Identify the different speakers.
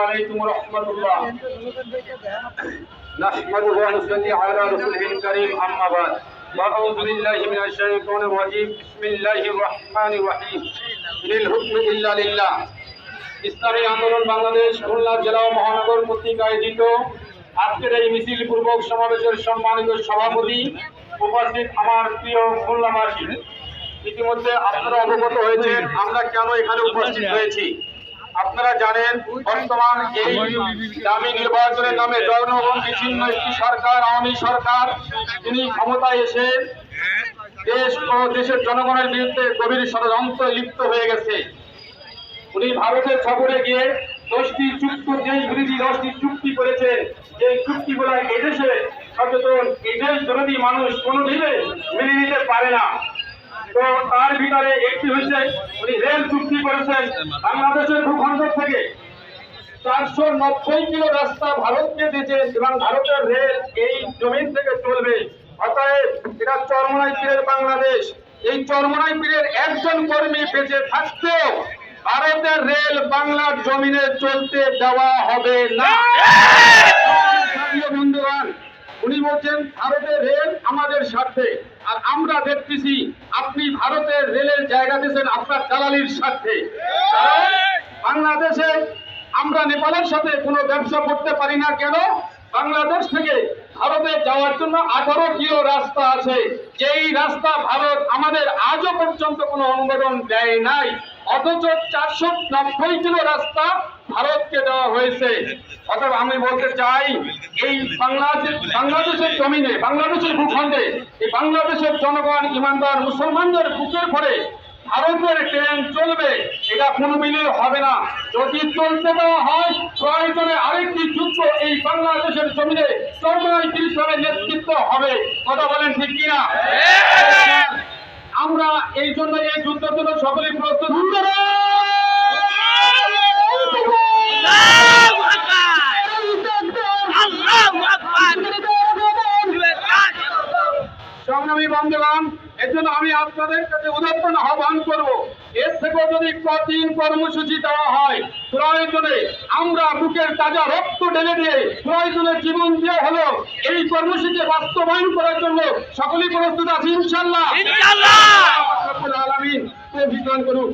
Speaker 1: السلام عليكم ورحمة الله نحمده ونصلي على رسوله الكريم أما بعد وأعوذ بالله من الشيطان الرجيم بسم الله الرحمن الرحيم إن الحكم إلا لله ইসলামী আন্দোলন বাংলাদেশ খুলনা জেলা ও মহানগর কর্তৃক আয়োজিত আজকের এই মিছিল পূর্বক সমাবেশের সম্মানিত সভাপতি উপস্থিত আমার প্রিয় খুলনাবাসী ইতিমধ্যে আপনারা অবগত হয়েছেন আমরা কেন এখানে উপস্থিত হয়েছি আপনারা জানেন, বর্তমান এই দামি নির্বাচনের নামে জনগণ বিচ্ছিন্ন একটি সরকার, আওয়ামী সরকার। তিনি ক্ষমতায় এসে দেশ ও দেশের জনগণের বিরুদ্ধে গভীর ষড়যন্ত্র লিপ্ত হয়ে গেছে। উনি ভারতের সফরে গিয়ে দশটি চুক্ত, দেশ বিরোধী দশটি চুক্তি করেছেন। যে চুক্তিগুলো এদেশে সচেতন, এদেশ বিরোধী মানুষ কোনোদিনে মেনে নিতে পারে না। তো তার ভিতরে একটি হচ্ছে উনি রেল চুক্তি করেছেন বাংলাদেশের ভূখণ্ড থেকে। চারশো নব্বই কিলো রাস্তা ভারতকে দিয়েছেন এবং ভারতের রেল এই জমিন থেকে চলবে। অতএব এটা চরমনাই পীরের বাংলাদেশ। এই চরমনাই পীরের একজন কর্মী বেঁচে থাকতেও ভারতের রেল বাংলার জমিনে চলতে দেওয়া হবে না। বন্ধুগণ উনি বলছেন, ভারতের রেল আমাদের স্বার্থে। আর আমরা দেখতেছি আপনি ভারতের রেলের জায়গা দিয়েছেন আপনার দালালির স্বার্থে। বাংলাদেশে আমরা নেপালের সাথে কোনো ব্যবসা করতে পারি না কেন? বাংলাদেশ থেকে ভারতে যাওয়ার জন্য আঠারো কিলো রাস্তা আছে। যেই রাস্তা ভারত আমাদের আজও পর্যন্ত কোনো অনুমোদন দেয় নাই। অথচ চারশো নব্বই কিলো রাস্তা ভারতকে দেওয়া হয়েছে। অতএব আমি বলতে চাই এই বাংলাদেশ বাংলাদেশের জমিনে বাংলাদেশের ভূখণ্ডে এই বাংলাদেশের জনগণ ইমানদার মুসলমানদের বুকের পরে ভারতের ট্রেন চলবে এটা কোনো মিলে হবে না। যদি চলতে দেওয়া হয় প্রয়োজনে আরেকটি যুদ্ধ এই বাংলাদেশের জমিনে চরমাই তিরিশ নেতৃত্ব হবে। কথা বলেন ঠিক কিনা? আমরা এই জন্য এই যুদ্ধের জন্য সকলেই প্রস্তুত। বন্ধুগণ এর জন্য আমি আপনাদের কাছে উদাহরণ আহ্বান করব। এর থেকেও যদি কঠিন কর্মসূচি দেওয়া হয় প্রয়োজনে আমরা বুকের তাজা রক্ত ঢেলে দিয়ে প্রয়োজনে জীবন দিয়ে হলো। এই কর্মসূচি বাস্তবায়ন করার জন্য সকলেই প্রস্তুত আছি ইনশাল্লাহ আলামিন। করুন